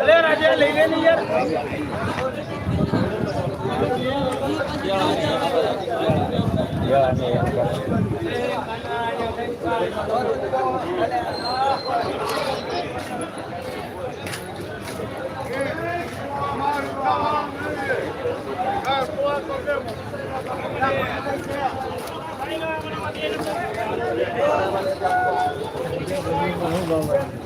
અલે રાજા લઈ લે ને યાર Thank you.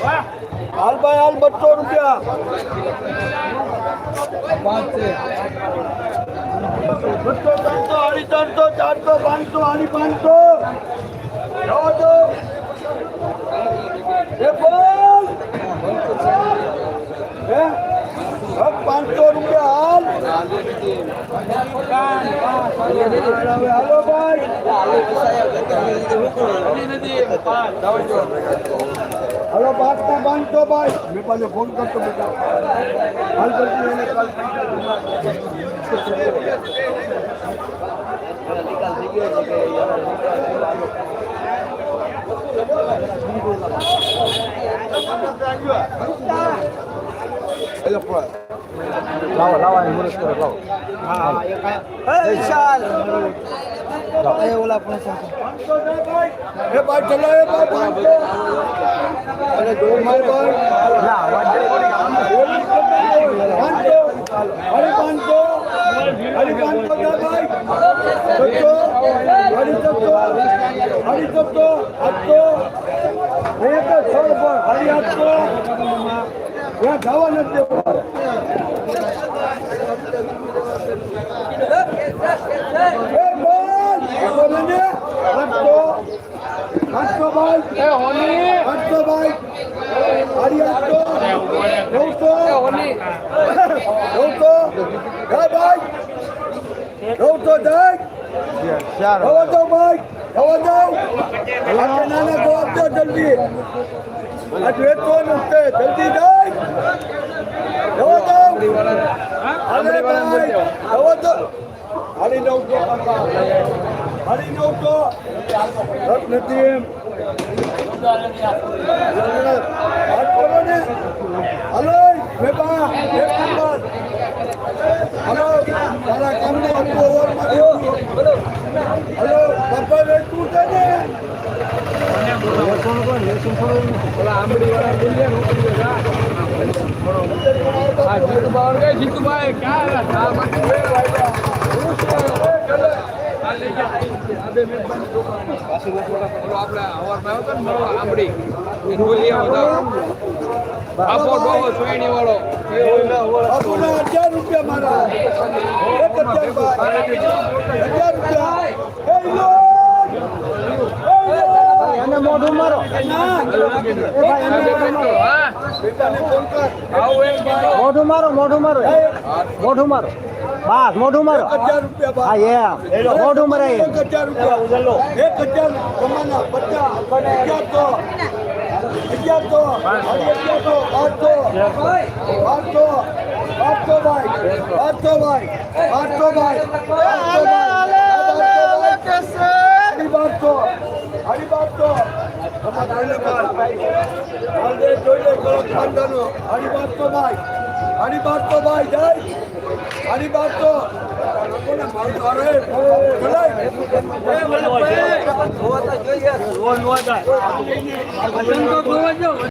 હાલ ભાઈ હાલ બસો રૂપિયા બસો ત્રણસો અઢી ત્રણસો ચારસો પાંચસો અઢી પાંચસો પાંચસો રૂપિયા હાલ હાલો ભાઈ હલો પાંચ ના પાંચસો ભાઈ મેં પાછો ફોન કરતો બેટા હાલ કરતી એને કાલ લાવો लावा लावा एम्बुलन्स करा लावा ओला पण हे बाय चलो हे बाय अरे दो मार बाय ला वाटे पांचो अरे पांचो अरे पांचो क्या बाय चलो अरे चलो अरे चलो हत्तो एक छोड़ पर हरि हत्तो या धावा न देव એ હોની આઠસો ભાઈ હરી આઠસો નવસો. નવસો. હા ભાઈ. નવસો જાય. જવા દો ભાઈ જવા દો આપણે નાના જવાબ દો જલ્દી. આજ વેચવાનું છે જલ્દી જાય. જવા દો અરે ભાઈ. જવા દો નવસો. રસ હલો વેપા એક નંબર હલો તારા કામને આપવું ઓવરમાં દેવું હલો બાપા વેચવું છે ને બાપુના હજાર રૂપિયા મારા. એક હજાર ભાઈ હજાર રૂપિયા એ લો એને મોઢું મારો મોઢું મારો. મોઢું મારો મોઢું મારો. બસ મોઢું મારો. હજાર રૂપિયા હા એમ. મોઢું મરાય એક હજાર રૂપિયા. એક હજાર કમાના પચાસ અગિયારસો. અગિયારસો અગિયારસો પાંચસો પાંચસો પાંચસો ભાઈ આઠસો ભાઈ આઠસો ભાઈ હરી બારસો હરી બારસો જોઈ લે કરો ખાનદાનો હરી બારસો ભાઈ હરી બારસો ભાઈ જય. હરી બારસો તો મારું અરે બોલાય